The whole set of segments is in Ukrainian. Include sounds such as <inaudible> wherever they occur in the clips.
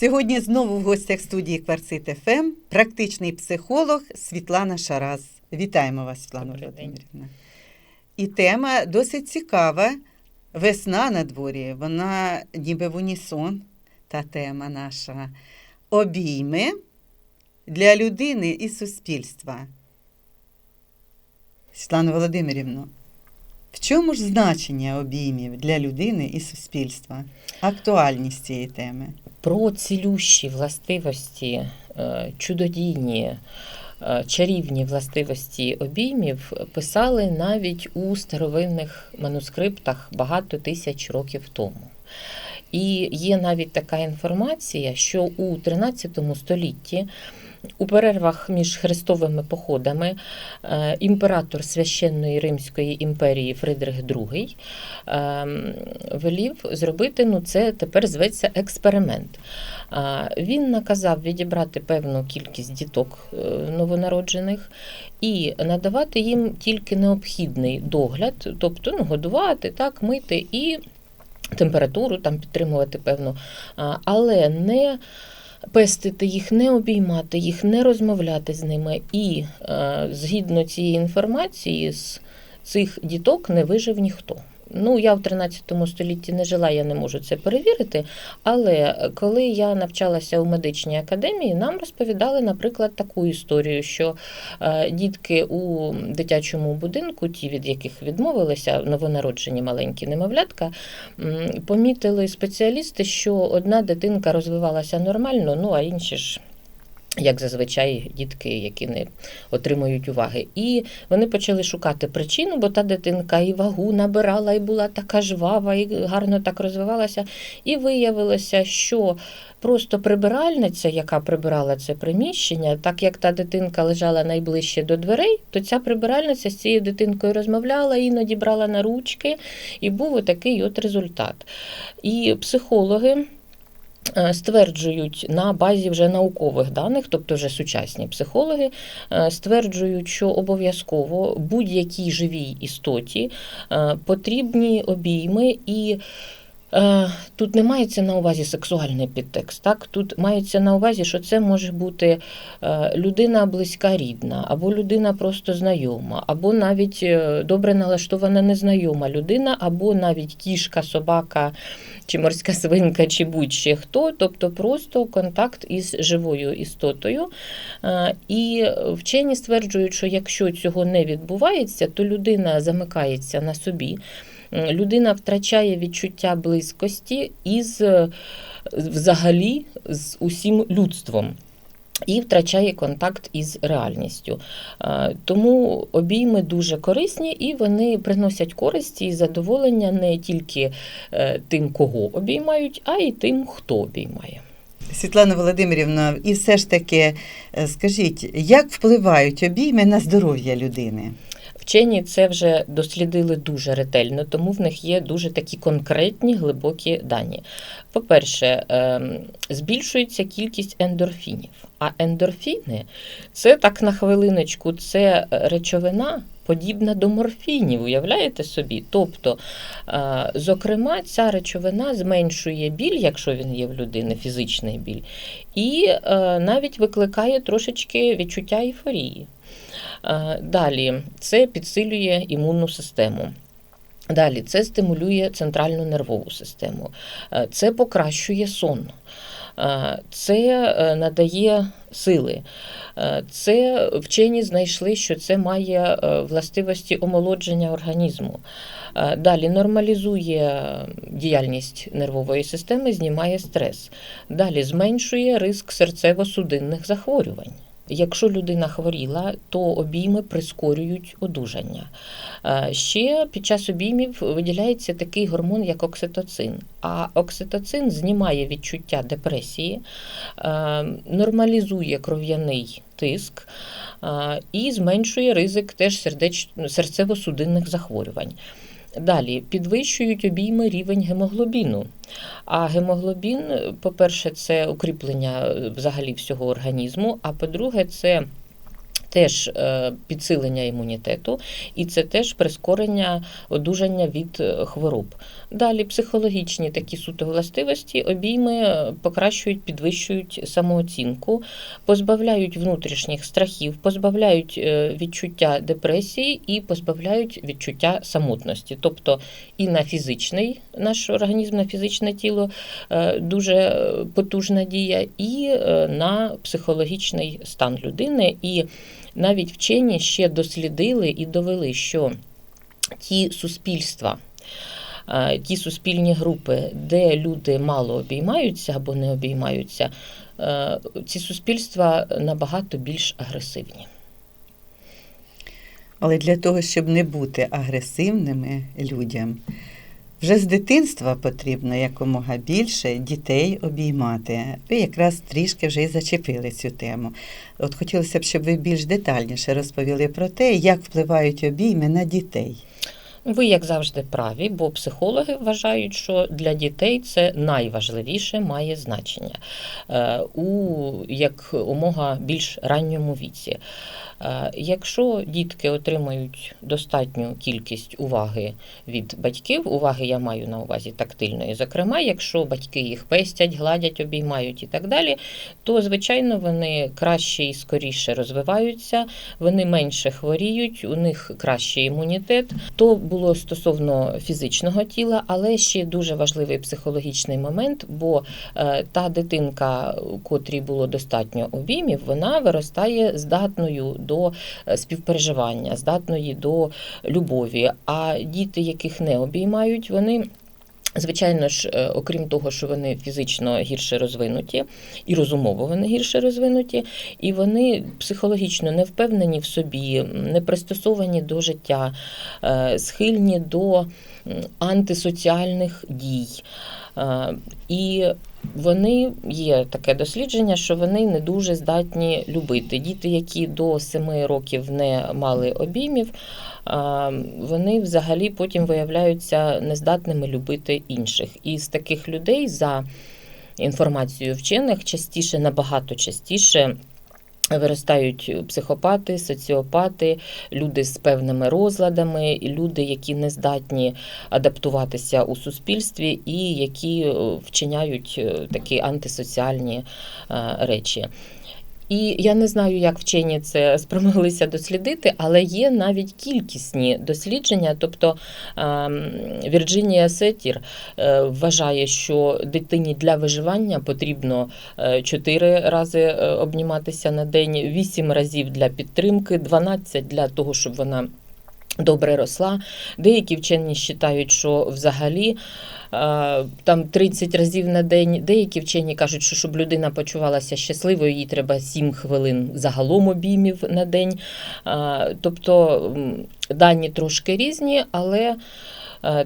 Сьогодні знову в гостях студії Кварцит ФМ практичний психолог Світлана Шараз. Вітаємо вас, Світлана Володимирівна. І тема досить цікава. Весна на дворі, вона ніби в унісон, та тема наша. Обійми для людини і суспільства. Світлана Володимирівна, в чому ж значення обіймів для людини і суспільства? Актуальність цієї теми. Про цілющі властивості, е, чудодійні, е, чарівні властивості обіймів писали навіть у старовинних манускриптах багато тисяч років тому. І є навіть така інформація, що у 13 столітті у перервах між хрестовими походами е, імператор священної Римської імперії Фридрих II ем, велів зробити, ну це тепер зветься експеримент. А, Він наказав відібрати певну кількість діток е, новонароджених і надавати їм тільки необхідний догляд, тобто ну, годувати, так, мити і температуру там підтримувати певну, але не пестити їх, не обіймати їх, не розмовляти з ними. І е, згідно цієї інформації, з цих діток не вижив ніхто. Ну, я в 13 столітті не жила, я не можу це перевірити. Але коли я навчалася у медичній академії, нам розповідали, наприклад, таку історію, що е, дітки у дитячому будинку, ті, від яких відмовилися, новонароджені маленькі немовлятка, помітили спеціалісти, що одна дитинка розвивалася нормально, ну а інші ж. Як зазвичай дітки, які не отримують уваги, і вони почали шукати причину, бо та дитинка і вагу набирала, і була така жвава, і гарно так розвивалася. І виявилося, що просто прибиральниця, яка прибирала це приміщення, так як та дитинка лежала найближче до дверей, то ця прибиральниця з цією дитинкою розмовляла, іноді брала на ручки, і був отакий от результат. І психологи. Е, Стверджують на базі вже наукових даних, тобто вже сучасні психологи, е, стверджують, що обов'язково будь-якій живій істоті е, потрібні обійми і. Е, Тут не мається на увазі сексуальний підтекст. Так? Тут мається на увазі, що це може бути е, людина близька рідна, або людина просто знайома, або навіть е, добре налаштована незнайома людина, або навіть кішка, собака, чи морська свинка, чи будь-ще хто, тобто просто контакт із живою істотою. І вчені стверджують, що якщо цього не відбувається, то людина замикається на собі. М, Людина втрачає відчуття близькості із е, взагалі з усім людством. І втрачає контакт із реальністю. Е, Тому обійми дуже корисні і вони приносять користь і задоволення не тільки е, тим, кого обіймають, а й тим, хто обіймає. Світлана Володимирівна, і все ж таки, е, скажіть, як впливають обійми на здоров'я людини? Вчені це вже дослідили дуже ретельно, тому в них є дуже такі конкретні глибокі дані. По-перше, ем, збільшується кількість ендорфінів. А ендорфіни це так на хвилиночку, це речовина. Подібна до морфінів, уявляєте собі? Тобто, е, зокрема, ця речовина зменшує біль, якщо він є в людини, фізичний біль, і е, навіть викликає трошечки відчуття ейфорії. Е, Далі це підсилює імунну систему. Далі це стимулює центральну нервову систему, Е, це покращує сон, Е, це надає сили. Це вчені знайшли, що це має властивості омолодження організму. Далі нормалізує діяльність нервової системи, знімає стрес. Далі зменшує риск серцево-судинних захворювань. Якщо людина хворіла, то обійми прискорюють одужання. Е, Ще під час обіймів виділяється такий гормон, як окситоцин. А окситоцин знімає відчуття депресії, е, нормалізує кров'яний тиск е, і зменшує ризик теж серцево-судинних захворювань. Далі підвищують обійми рівень гемоглобіну. А гемоглобін, по-перше, це укріплення е, взагалі всього організму. А по-друге, це теж е, підсилення імунітету, і це теж прискорення одужання від е, хвороб. Далі психологічні такі суто властивості, обійми е, покращують, підвищують самооцінку, позбавляють внутрішніх страхів, позбавляють відчуття депресії і позбавляють відчуття самотності. Тобто і на фізичний наш організм, на фізичне тіло дуже потужна дія, і на психологічний стан людини. І навіть вчені ще дослідили і довели, що ті суспільства. Ті суспільні групи, де люди мало обіймаються або не обіймаються, е, ці суспільства набагато більш агресивні. Але для того, щоб не бути агресивними людям, вже з дитинства потрібно якомога більше дітей обіймати. Ви якраз трішки вже і зачепили цю тему. От хотілося б, щоб ви більш детальніше розповіли про те, як впливають обійми на дітей. Ви, як завжди, праві, бо психологи вважають, що для дітей це найважливіше має значення е, у як умога більш ранньому віці. Е, Якщо дітки отримають достатню кількість уваги від батьків, уваги я маю на увазі тактильної, зокрема, якщо батьки їх пестять, гладять, обіймають і так далі, то звичайно вони краще і скоріше розвиваються, вони менше хворіють, у них кращий імунітет. То було стосовно фізичного тіла, але ще дуже важливий психологічний момент, бо е, та дитинка, котрій було достатньо обіймів, вона виростає здатною до е, співпереживання, здатної до любові. А діти, яких не обіймають, вони. Звичайно ж, е, окрім того, що вони фізично гірше розвинуті і розумово вони гірше розвинуті, і вони психологічно не впевнені в собі, не пристосовані до життя, е, схильні до антисоціальних дій. Е, І вони є таке дослідження, що вони не дуже здатні любити. Діти, які до 7 років не мали обіймів, вони взагалі потім виявляються нездатними любити інших. І з таких людей, за інформацією вчених, частіше, набагато частіше. Виростають психопати, соціопати, люди з певними розладами, люди, які не здатні адаптуватися у суспільстві і які е, вчиняють е, такі антисоціальні е, речі. І я не знаю, як вчені це спромоглися дослідити, але є навіть кількісні дослідження. Тобто ем, Вірджинія Сетір е, вважає, що дитині для виживання потрібно 4 рази е, обніматися на день, 8 разів для підтримки, 12 для того, щоб вона. Добре росла. Деякі вчені вважають, що взагалі е, там 30 разів на день. Деякі вчені кажуть, що щоб людина почувалася щасливою, їй треба 7 хвилин загалом обіймів на день. Е, Тобто дані трошки різні, але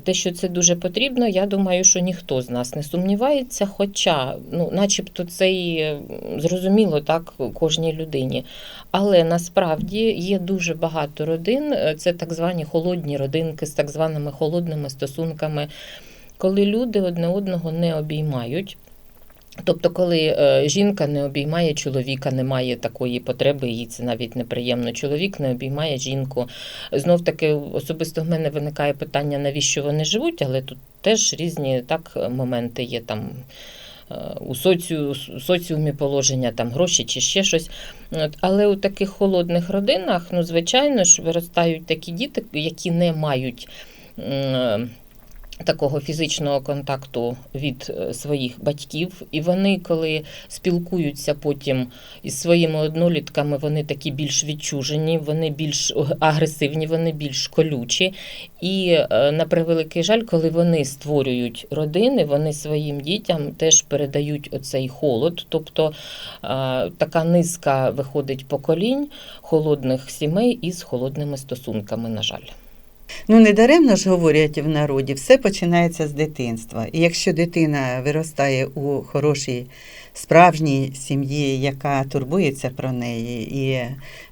те, що це дуже потрібно, я думаю, що ніхто з нас не сумнівається. Хоча, ну, начебто, це і е, зрозуміло так кожній людині. Але насправді є дуже багато родин, е, це так звані холодні родинки з так званими холодними стосунками, коли люди одне одного не обіймають. Тобто, коли е, жінка не обіймає чоловіка, немає такої потреби, їй це навіть неприємно. Чоловік не обіймає жінку. Знов таки, особисто в мене виникає питання, навіщо вони живуть, але тут теж різні так моменти є там. е, У соціу, соціумі положення там гроші чи ще щось. От, Але у таких холодних родинах, ну, звичайно ж, виростають такі діти, які не мають такого фізичного контакту від е, своїх батьків. І вони, коли спілкуються потім із своїми однолітками, вони такі більш відчужені, вони більш агресивні, вони більш колючі. І е, на превеликий жаль, коли вони створюють родини, вони своїм дітям теж передають оцей холод. Тобто е, така низка виходить поколінь холодних сімей із холодними стосунками, на жаль. Ну, недаремно ж говорять в народі, все починається з дитинства. І якщо дитина виростає у хорошій справжній сім'ї, яка турбується про неї, і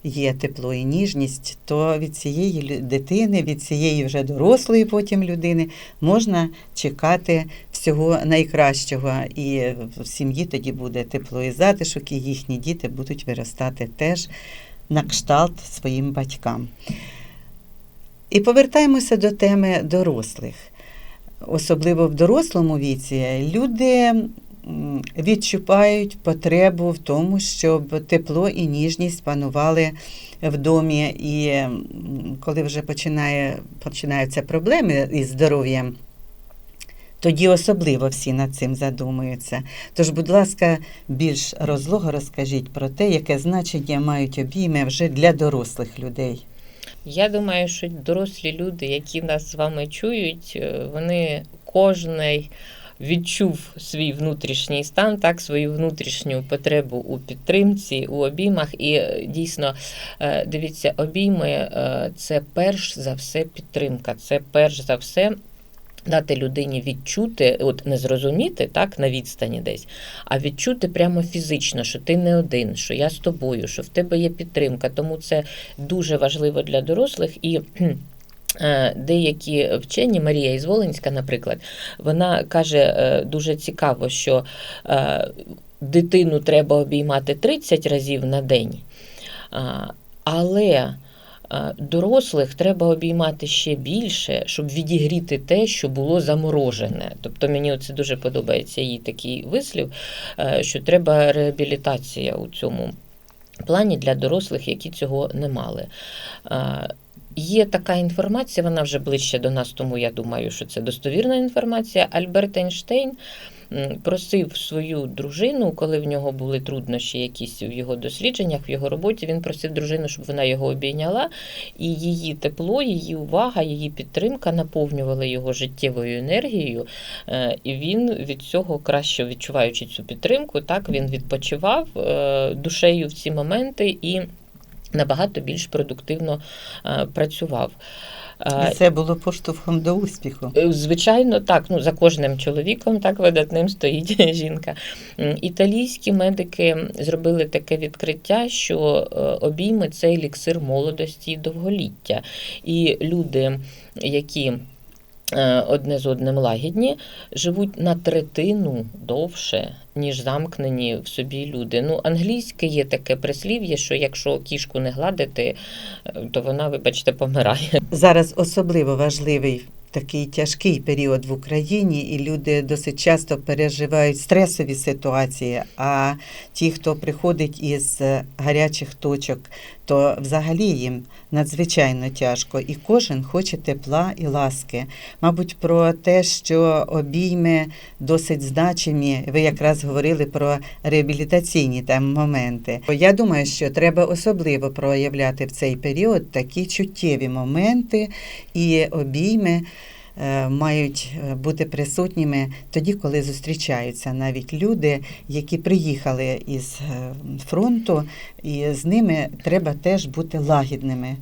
є тепло і ніжність, то від цієї дитини, від цієї вже дорослої потім людини можна чекати всього найкращого. І в сім'ї тоді буде тепло і затишок, і їхні діти будуть виростати теж на кшталт своїм батькам. І повертаємося до теми дорослих. Особливо в дорослому віці люди відчувають потребу в тому, щоб тепло і ніжність панували в домі. І коли вже починає, починаються проблеми із здоров'ям, тоді особливо всі над цим задумуються. Тож, будь ласка, більш розлого розкажіть про те, яке значення мають обійми вже для дорослих людей. Я думаю, що дорослі люди, які нас з вами чують, е, вони кожний відчув свій внутрішній стан, так, свою внутрішню потребу у підтримці, у обіймах. І е, дійсно, е, дивіться, обійми це перш за все підтримка, це перш за все. Дати людині відчути, от не зрозуміти так на відстані десь, а відчути прямо фізично, що ти не один, що я з тобою, що в тебе є підтримка. Тому це дуже важливо для дорослих і. е, Деякі вчені, Марія Ізволенська, наприклад, вона каже е, дуже цікаво, що е, дитину треба обіймати 30 разів на день, але дорослих треба обіймати ще більше, щоб відігріти те, що було заморожене. Тобто мені це дуже подобається її такий вислів, е, що треба реабілітація у цьому плані для дорослих, які цього не мали. Е, Є така інформація, вона вже ближче до нас, тому я думаю, що це достовірна інформація. Альберт Ейнштейн просив свою дружину, коли в нього були труднощі якісь в його дослідженнях, в його роботі, він просив дружину, щоб вона його обійняла, і її тепло, її увага, її підтримка наповнювали його життєвою енергією. Е, І він від цього краще відчуваючи цю підтримку, так він відпочивав е, душею в ці моменти і набагато більш продуктивно е, працював. І це було поштовхом до успіху. Е, Звичайно, так. Ну за кожним чоловіком так видатним стоїть <laughs> жінка. Італійські медики зробили таке відкриття, що е, обійми це еліксир молодості і довголіття. І люди, які одне з одним лагідні, живуть на третину довше, ніж замкнені в собі люди. Ну, англійське є таке прислів'я, що якщо кішку не гладити, е, то вона, вибачте, помирає. Зараз особливо важливий такий тяжкий період в Україні, і люди досить часто переживають стресові ситуації. А ті, хто приходить із гарячих точок, то взагалі їм надзвичайно тяжко, і кожен хоче тепла і ласки. Мабуть, про те, що обійми досить значимі. Ви якраз говорили про реабілітаційні там моменти. Я думаю, що треба особливо проявляти в цей період такі чуттєві моменти і обійми. Е, Мають е, бути присутніми тоді, коли зустрічаються навіть люди, які приїхали із е, фронту, і з ними треба теж бути лагідними.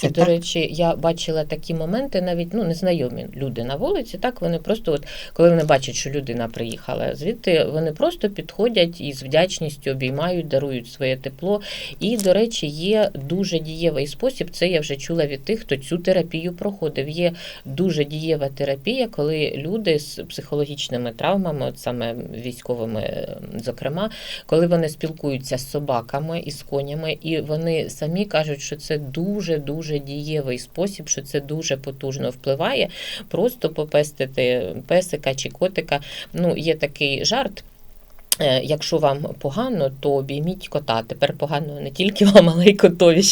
Це І, до так? речі, я бачила такі моменти, навіть ну незнайомі люди на вулиці. Так вони просто, от коли вони бачать, що людина приїхала звідти, вони просто підходять і з вдячністю обіймають, дарують своє тепло. І, до речі, є дуже дієвий спосіб. Це я вже чула від тих, хто цю терапію проходив. Є дуже дієва терапія, коли люди з психологічними травмами, от саме військовими, зокрема, коли вони спілкуються з собаками і з конями, і вони самі кажуть, що це дуже дуже дієвий спосіб, що це дуже потужно впливає. Просто попестити песика чи котика. Ну, є такий жарт. Е, Якщо вам погано, то обійміть кота. Тепер погано не тільки вам, але й котові.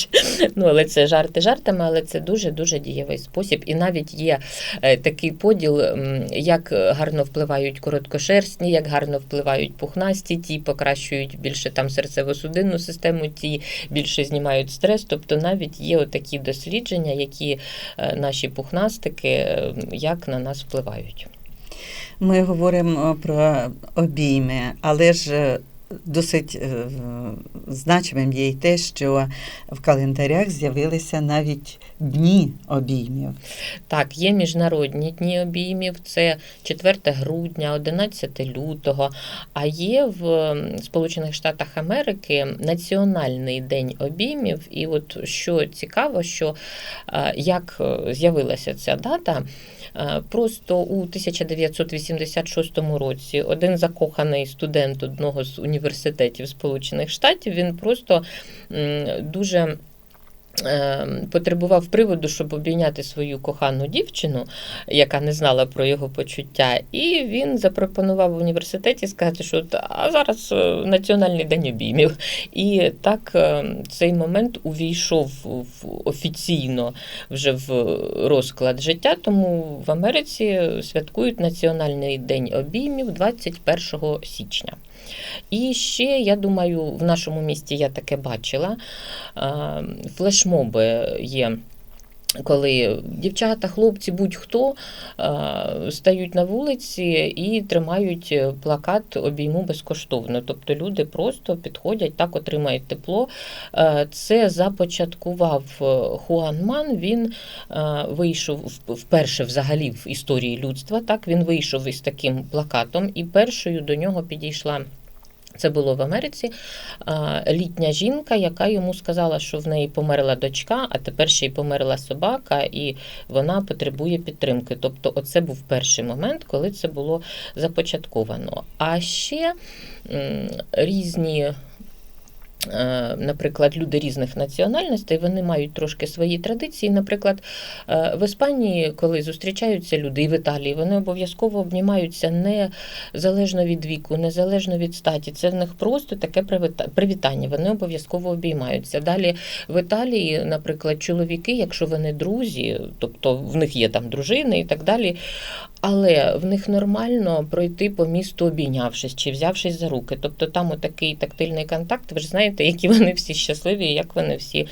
Ну, але це жарти жартами, але це дуже дуже дієвий спосіб. І навіть є е, такий поділ, як гарно впливають короткошерстні, як гарно впливають пухнасті, ті покращують більше там серцево-судинну систему, ті більше знімають стрес. Тобто навіть є отакі дослідження, які е, наші пухнастики як на нас впливають. Ми говоримо про обійми, але ж е, досить е, значимим є й те, що в календарях з'явилися навіть дні обіймів. Так, є міжнародні дні обіймів, це 4 грудня, 11 лютого. А є в Сполучених Штатах Америки Національний день обіймів. І от що цікаво, що е, як е, з'явилася ця дата. Е, Просто у 1986 році один закоханий студент одного з університетів Сполучених Штатів він просто дуже. Е, Потребував приводу, щоб обійняти свою кохану дівчину, яка не знала про його почуття, і він запропонував в університеті сказати, що а зараз е, національний день обіймів. І так е, цей момент увійшов в офіційно вже в розклад життя. Тому в Америці святкують Національний день обіймів 21 січня. І ще, я думаю, в нашому місті я таке бачила. Флешмоби є. Коли дівчата, хлопці, будь-хто е, стають на вулиці і тримають плакат обійму безкоштовно. Тобто люди просто підходять, так отримають тепло. Е, Це започаткував е, Хуан Ман. Він е, вийшов вперше взагалі в історії людства. Так він вийшов із таким плакатом, і першою до нього підійшла. Це було в Америці. Літня жінка, яка йому сказала, що в неї померла дочка, а тепер ще й померла собака, і вона потребує підтримки. Тобто, оце був перший момент, коли це було започатковано. А ще різні. Е, Наприклад, люди різних національностей вони мають трошки свої традиції. Наприклад, е, в Іспанії, коли зустрічаються люди, і в Італії, вони обов'язково обнімаються не залежно від віку, незалежно від статі. Це в них просто таке привіта- привітання. Вони обов'язково обіймаються. Далі в Італії, наприклад, чоловіки, якщо вони друзі, тобто в них є там дружини і так далі. Але в них нормально пройти по місту, обійнявшись чи взявшись за руки. Тобто там отакий тактильний контакт. Ви ж знаєте, які вони всі щасливі, як вони всі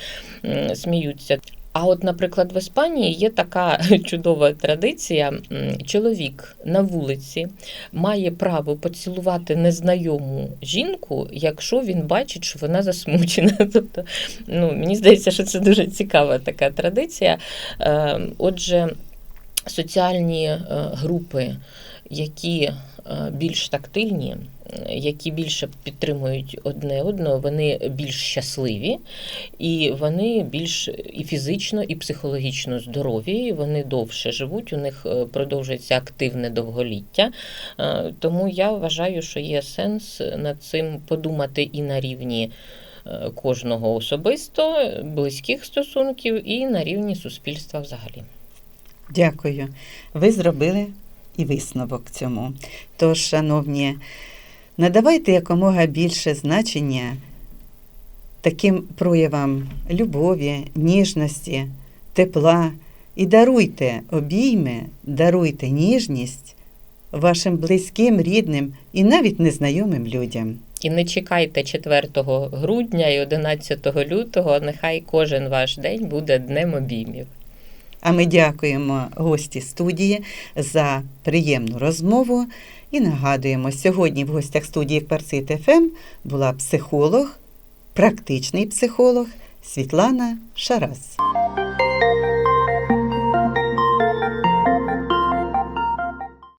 сміються. А от, наприклад, в Іспанії є така <laughs> чудова традиція. Чоловік на вулиці має право поцілувати незнайому жінку, якщо він бачить, що вона засмучена. <laughs> Тобто, ну, мені здається, що це дуже цікава така традиція. Е, Отже, соціальні е, групи, які е, більш тактильні, е, які більше підтримують одне одного, вони більш щасливі, і вони більш і фізично, і психологічно здорові, вони довше живуть, у них продовжується активне довголіття. Тому я вважаю, що є сенс над цим подумати і на рівні. Кожного особисто, близьких стосунків і на рівні суспільства взагалі. Дякую. Ви зробили і висновок цьому. Тож, шановні, надавайте якомога більше значення таким проявам любові, ніжності, тепла і даруйте обійми, даруйте ніжність вашим близьким, рідним і навіть незнайомим людям. І не чекайте 4 грудня і 11 лютого. Нехай кожен ваш день буде днем обіймів. А ми дякуємо гості студії за приємну розмову і нагадуємо, сьогодні в гостях студії Кварцит ФМ була психолог, практичний психолог Світлана Шарас.